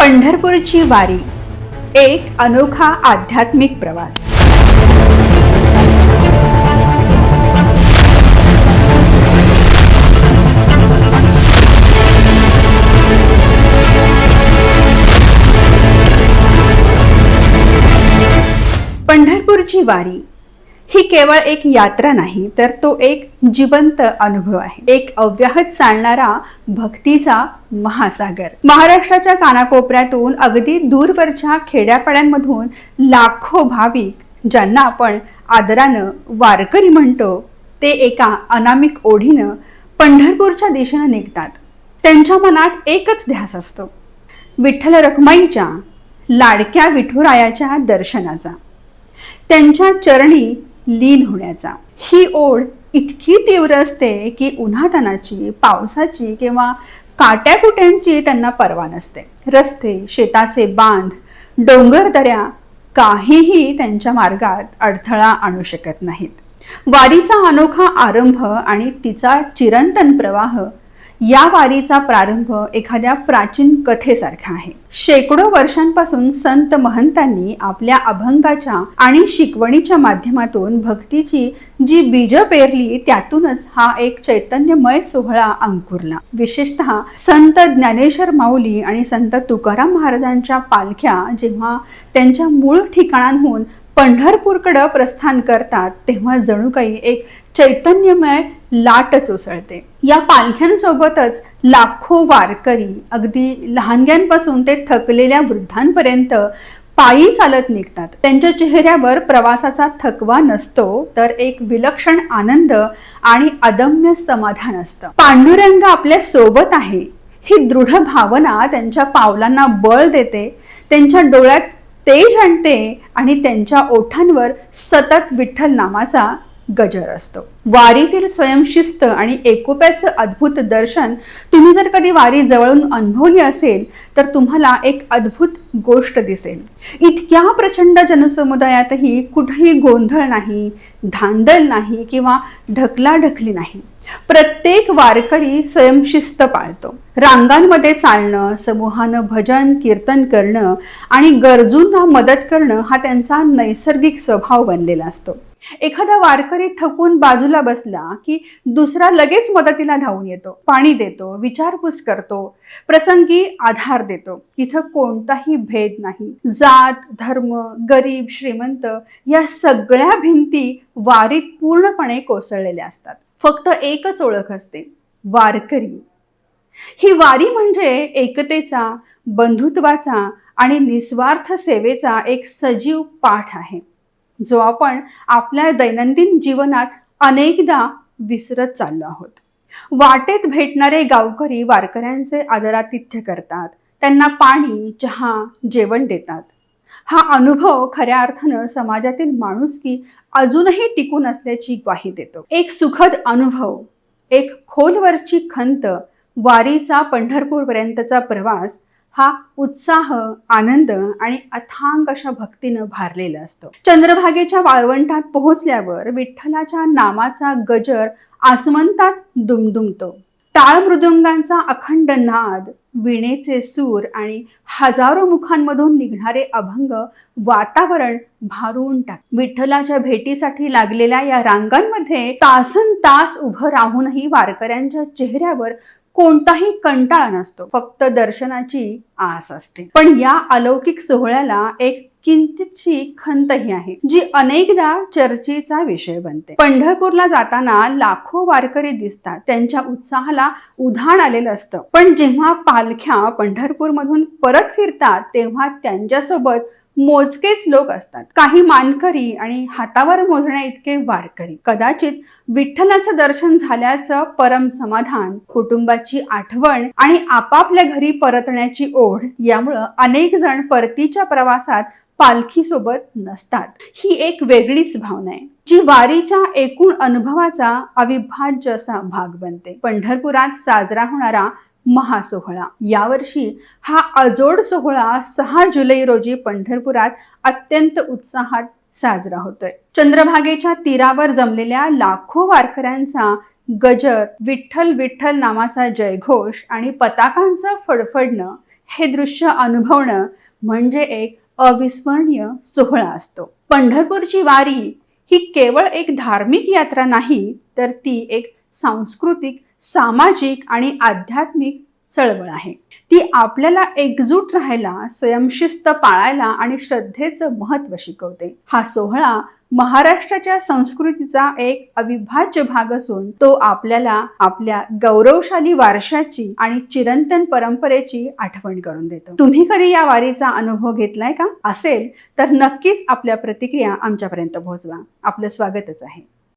पंढरपूरची वारी. एक अनोखा आध्यात्मिक प्रवास. पंढरपूरची वारी. ही केवळ एक यात्रा नाही तर तो एक जिवंत अनुभव आहे. एक अव्याहत चालणारा भक्तीचा महासागर. महाराष्ट्राच्या कानाकोपऱ्यातून अगदी दूरवरच्या खेड्यापाड्यांमधून लाखो भाविक ज्यांना आपण आदरानं वारकरी म्हणतो ते एका अनामिक ओढीनं पंढरपूरच्या दिशेनं निघतात. त्यांच्या मनात एकच ध्यास असतो. विठ्ठल रखुमाईच्या लाडक्या विठुरायाच्या दर्शनाचा. त्यांच्या चरणी लीन होण्याचा. ही ओढ इतकी तीव्र असते की उन्हातानाची पावसाची किंवा काट्याकुट्यांची त्यांना पर्वा नसते. रस्ते शेताचे बांध डोंगर दऱ्या काहीही त्यांच्या मार्गात अडथळा आणू शकत नाहीत. वारीचा अनोखा आरंभ आणि तिचा चिरंतन प्रवाह या वारीचा प्रारंभ एखाद्या प्राचीन कथेसारखा आहे. शेकडो वर्षांपासून संत महंतांनी आपल्या अभंगाच्या आणि शिकवणीच्या माध्यमातून भक्तीची जी बीज पेरली त्यातूनच हा एक चैतन्यमय सोहळा अंकुरला. विशेषतः संत ज्ञानेश्वर माऊली आणि संत तुकाराम महाराजांच्या पालख्या जेव्हा त्यांच्या मूळ ठिकाणांहून पंढरपूरकडं प्रस्थान करतात तेव्हा जणू काही एक चैतन्यमय लाटच उसळते. या पालख्यांसोबतच लाखो वारकरी अगदी लहानग्यांपासून ते थकलेल्या वृद्धांपर्यंत पायी चालत निघतात. त्यांच्या चेहऱ्यावर प्रवासाचा थकवा नसतो तर एक विलक्षण आनंद आणि अदम्य समाधान असतं. पांडुरंग आपल्यासोबत आहे. ही दृढ भावना त्यांच्या पावलांना बळ देते त्यांच्या डोळ्यात तेज आणते आणि त्यांच्या ओठांवर सतत विठ्ठल नामाचा गजर असतो. वारीतील स्वयंशिस्त आणि एकोप्याचं अद्भुत दर्शन तुम्ही जर कधी वारी जवळून अनुभवली असेल तर तुम्हाला एक अद्भुत गोष्ट दिसेल. इतक्या प्रचंड जनसमुदायातही कुठेही गोंधळ नाही धांदल नाही किंवा ढकलाढकली नाही. प्रत्येक वारकरी स्वयंशिस्त पाळतो. रांगांमध्ये चालणं समूहानं भजन कीर्तन करणं आणि गरजूंना मदत करणं हा त्यांचा नैसर्गिक स्वभाव बनलेला असतो. एखादा वारकरी थकून बाजूला बसला की दुसरा लगेच मदतीला धावून येतो पाणी देतो विचारपूस करतो प्रसंगी आधार देतो. इथं कोणताही भेद नाही. जात धर्म गरीब श्रीमंत या सगळ्या भिंती वारीत पूर्णपणे कोसळलेल्या असतात. फक्त एकच ओळख असते वारकरी. ही वारी म्हणजे एकतेचा बंधुत्वाचा आणि निस्वार्थ सेवेचा एक सजीव पाठ आहे. जो आपण आपल्या दैनंदिन जीवनात अनेकदा विसरत चाललो आहोत. वाटेत भेटणारे गावकरी वारकऱ्यांचे आदरातिथ्य करतात. त्यांना पाणी चहा जेवण देतात. हा अनुभव खऱ्या अर्थानं समाजातील माणुसकी अजूनही टिकून असल्याची ग्वाही देतो. एक सुखद अनुभव एक खोलवरची खंत वारीचा पंढरपूरपर्यंतचा प्रवास हा उत्साह आनंद आणि अथांग अशा भक्तीनं भारलेला असतो. चंद्रभागेच्या वाळवंटात पोहोचल्यावर विठ्ठलाच्या नामाचा गजर आसमंतात दुमदुमतो. टाळ मृदुंगांचा अखंड नाद विणेचे सूर आणि हजारो मुखांमधून निघणारे अभंग वातावरण भारून टाक. विठ्ठलाच्या भेटीसाठी लागलेल्या या रांगांमध्ये तासन तास उभं राहूनही वारकऱ्यांच्या चेहऱ्यावर कोणताही कंटाळा नसतो. फक्त दर्शनाची आस असते. पण या अलौकिक सोहळ्याला एक किंचितशी खंतही आहे जी अनेकदा चर्चेचा विषय बनते. पंढरपूरला जाताना लाखो वारकरी दिसतात. त्यांच्या उत्साहाला उधाण आलेलं असतं. पण जेव्हा पालख्या पंढरपूरमधून परत फिरतात तेव्हा त्यांच्यासोबत मोजकेच लोक असतात. काही मानकरी आणि हातावर मोजण्या इतके वारकरी. कदाचित विठ्ठलाचं दर्शन झाल्याचं परम समाधान कुटुंबाची आठवण आणि आपापल्या घरी परतण्याची ओढ यामुळं अनेक जण परतीच्या प्रवासात पालखी सोबत नसतात. ही एक वेगळीच भावना आहे जी वारीच्या एकूण अनुभवाचा अविभाज्य असा भाग बनते. पंढरपुरात साजरा होणारा महासोहळा. यावर्षी हा अजोड सोहळा सहा जुलै रोजी पंढरपुरात अत्यंत उत्साहात साजरा होतोय. चंद्रभागेच्या तीरावर जमलेल्या लाखो वारकऱ्यांचा गजर विठ्ठल विठ्ठल नामाचा जयघोष आणि पताकांचं फडफडणं हे दृश्य अनुभवणं म्हणजे एक अविस्मरणीय सोहळा असतो. पंढरपूरची वारी ही केवळ एक धार्मिक यात्रा नाही तर ती एक सांस्कृतिक सामाजिक आणि आध्यात्मिक चळवळ आहे. ती आपल्याला एकजूट राहायला स्वयंशिस्त पाळायला आणि श्रद्धेचं महत्त्व शिकवते. हा सोहळा महाराष्ट्राच्या संस्कृतीचा एक अविभाज्य भाग असून तो आपल्याला आपल्या गौरवशाली वारशाची आणि चिरंतन परंपरेची आठवण करून देतो. तुम्ही कधी या वारीचा अनुभव घेतलाय का? असेल तर नक्कीच आपल्या प्रतिक्रिया आमच्यापर्यंत पोहोचवा. आपलं स्वागतच आहे.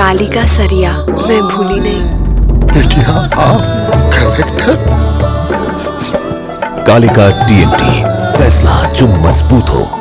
कालिका सरिया मैं भूली नहीं। बेटिया आप कलेक्टर? कालिका टीएनटी फैसला जो मज़बूत हो।